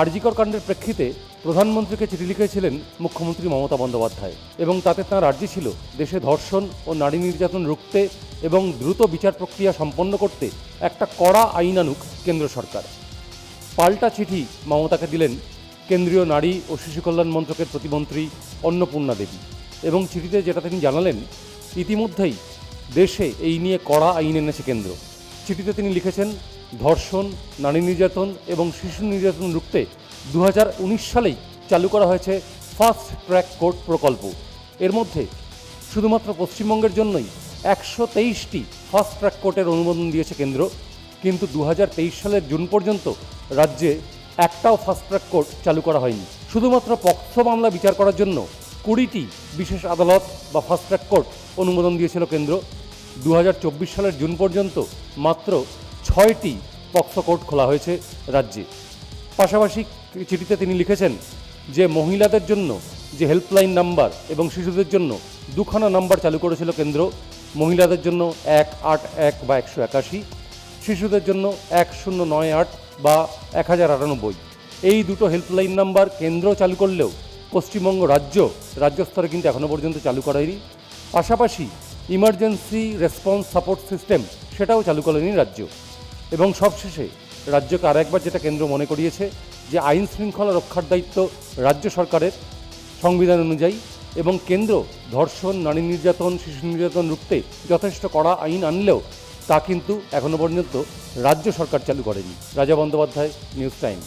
আরজিকর কাণ্ডের প্রেক্ষিতে প্রধানমন্ত্রীকে চিঠি লিখেছিলেন মুখ্যমন্ত্রী মমতা বন্দ্যোপাধ্যায় এবং তাতে তাঁর আর্জি ছিল দেশে ধর্ষণ ও নারী নির্যাতন রুখতে এবং দ্রুত বিচার প্রক্রিয়া সম্পন্ন করতে একটা কড়া আইন আনুক কেন্দ্র সরকার। পাল্টা চিঠি মমতাকে দিলেন কেন্দ্রীয় নারী ও শিশু কল্যাণ মন্ত্রকের প্রতিমন্ত্রী অন্নপূর্ণা দেবী এবং চিঠিতে যেটা তিনি জানালেন, ইতিমধ্যেই দেশে এই নিয়ে কড়া আইন এনেছে কেন্দ্র। চিঠিতে তিনি লিখেছেন ধর্ষণ, নারী নির্যাতন এবং শিশু নির্যাতন রুখতে দু হাজার উনিশ সালেই চালু করা হয়েছে ফাস্ট ট্র্যাক কোর্ট প্রকল্প। এর মধ্যে শুধুমাত্র পশ্চিমবঙ্গের জন্যই একশো তেইশটি ফাস্ট ট্র্যাক কোর্টের অনুমোদন দিয়েছে কেন্দ্র। কিন্তু দু হাজার তেইশ সালের জুন পর্যন্ত রাজ্যে একটাও ফাস্ট ট্র্যাক কোর্ট চালু করা হয়নি। শুধুমাত্র পক্ষ মামলা বিচার করার জন্য কুড়িটি বিশেষ আদালত বা ফাস্ট ট্র্যাক কোর্ট অনুমোদন দিয়েছিল কেন্দ্র। দু হাজার চব্বিশ সালের জুন পর্যন্ত মাত্র ছয়টি পক্ষ কোর্ট খোলা হয়েছে রাজ্যে। পাশাপাশি চিঠিতে তিনি লিখেছেন যে মহিলাদের জন্য যে হেল্পলাইন নাম্বার এবং শিশুদের জন্য দুখানা নাম্বার চালু করেছিল কেন্দ্র, মহিলাদের জন্য এক আট এক বা একশো একাশি, শিশুদের জন্য এক শূন্য নয় আট বা এক হাজার আটানব্বই। এই দুটো হেল্পলাইন নাম্বার কেন্দ্র চালু করলেও পশ্চিমবঙ্গ রাজ্য রাজ্য স্তরে কিন্তু এখনও পর্যন্ত চালু করায়নি পাশাপাশি ইমার্জেন্সি রেসপন্স সাপোর্ট সিস্টেম সেটাও চালু করেনি রাজ্য। এবং সবশেষে রাজ্যকে আরেকবার যেটা কেন্দ্র মনে করিয়েছে, যে আইন শৃঙ্খলা রক্ষার দায়িত্ব রাজ্য সরকারের সংবিধান অনুযায়ী এবং কেন্দ্র ধর্ষণ, নারী নির্যাতন, শিশু নির্যাতন রুখতে যথেষ্ট কড়া আইন আনলেও তা কিন্তু এখনও পর্যন্ত রাজ্য সরকার চালু করেনি। রাজা বন্দ্যোপাধ্যায় নিউজ টাইম